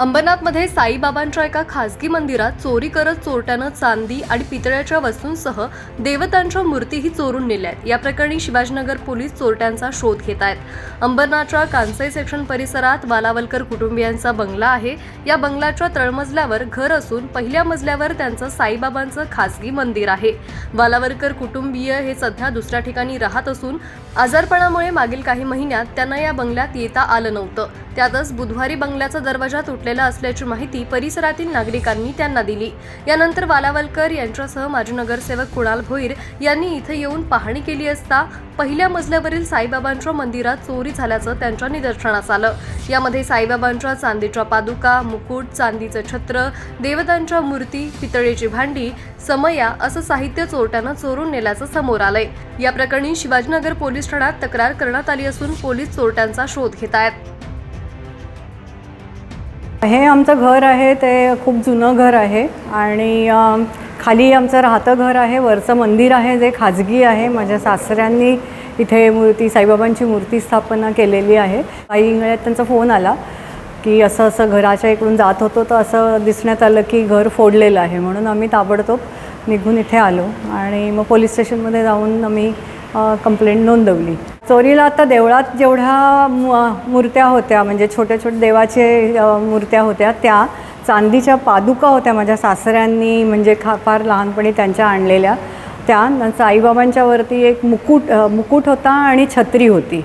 अंबरनाथमध्ये साईबाबांच्या एका खासगी मंदिरात चोरी करत चोरट्यानं चांदी आणि पितळ्याच्या वस्तूंसह देवतांच्या मूर्तीही चोरून नेल्यात. या प्रकरणी शिवाजीनगर पोलीस चोरट्यांचा शोध घेत आहेत. अंबरनाथच्या कांसई सेक्शन परिसरात वालावलकर कुटुंबियांचा बंगला आहे. या बंगल्याच्या तळमजल्यावर घर असून पहिल्या मजल्यावर त्यांचं साईबाबांचं खासगी मंदिर आहे. वालावलकर कुटुंबीय हे सध्या दुसऱ्या ठिकाणी राहत असून आजारपणामुळे मागील काही महिन्यात त्यांना या बंगल्यात येता आलं नव्हतं. त्यातच बुधवारी बंगल्याचा दरवाजा तुटलेला असल्याची माहिती परिसरातील नागरिकांनी त्यांना दिली. यानंतर वालावलकर यांच्यासह माजी नगरसेवक कुणाल भोईर यांनी इथे येऊन पाहणी केली असता पहिल्या मजल्यावरील साईबाबांच्या मंदिरात चोरी झाल्याचं त्यांच्या निदर्शनास आलं. यामध्ये साईबाबांच्या चांदीच्या पादुका मुकुट चांदीचं छत्र देवतांच्या मूर्ती पितळेची भांडी समया असं साहित्य चोरट्यानं चोरून नेल्याचं समोर आलंय. या प्रकरणी शिवाजीनगर पोलीस ठाण्यात तक्रार करण्यात आली असून पोलीस चोरट्यांचा शोध घेत आहेत. हे आमचं घर आहे ते खूप जुनं घर आहे आणि खाली आमचं राहतं घर आहे वरचं मंदिर आहे जे खाजगी आहे. माझ्या सासऱ्यांनी इथे मूर्ती साईबाबांची मूर्ती स्थापना केलेली आहे. काही वेळात त्यांचा फोन आला की असं असं घराच्या इकडून जात होतो तर असं दिसण्यात आलं की घर फोडलेलं आहे म्हणून आम्ही ताबडतोब निघून इथे आलो आणि मग पोलीस स्टेशनमध्ये जाऊन आम्ही कंप्लेंट नोंदवली. चोरीला आता देवळात जेवढ्या मूर्त्या होत्या म्हणजे छोट्या छोट्या देवाचे मूर्त्या होत्या त्या चांदीच्या पादुका होत्या माझ्या सासऱ्यांनी म्हणजे खा फार लहानपणी त्यांच्या आणलेल्या. त्या साईबाबांच्यावरती साईबाबांच्या वरती एक मुकुट मुकुट होता आणि छत्री होती.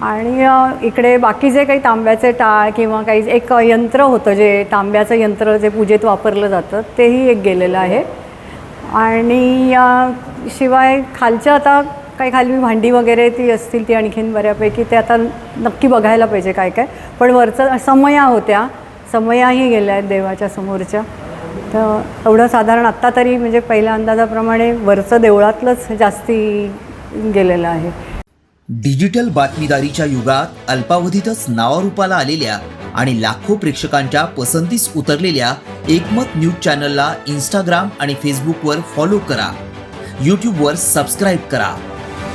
आणि इकडे बाकी जे काही तांब्याचे टाळ किंवा काही एक यंत्र होतं जे तांब्याचं यंत्र जे पूजेत वापरलं जातं तेही एक गेलेलं आहे. आणि शिवाय खालच्या आता काही खाली भांडी वगैरे ती असतील ती आणखीन बऱ्यापैकी. ते आता नक्की बघायला पाहिजे काय काय. पण वरचं समया होत्या. समयाही गेल्या आहेत देवाच्या समोरच्या. तर एवढं साधारण आत्ता तरी म्हणजे पहिल्या अंदाजाप्रमाणे वरचं देवळातलंच जास्ती गेलेलं आहे. डिजिटल बातमीदारीच्या युगात अल्पावधीतच नावारूपाला आलेल्या आणि लाखो प्रेक्षकांच्या पसंतीस उतरलेल्या एकमत न्यूज चॅनलला इंस्टाग्राम आणि फेसबुकवर फॉलो करा. यूट्यूबवर सबस्क्राईब करा.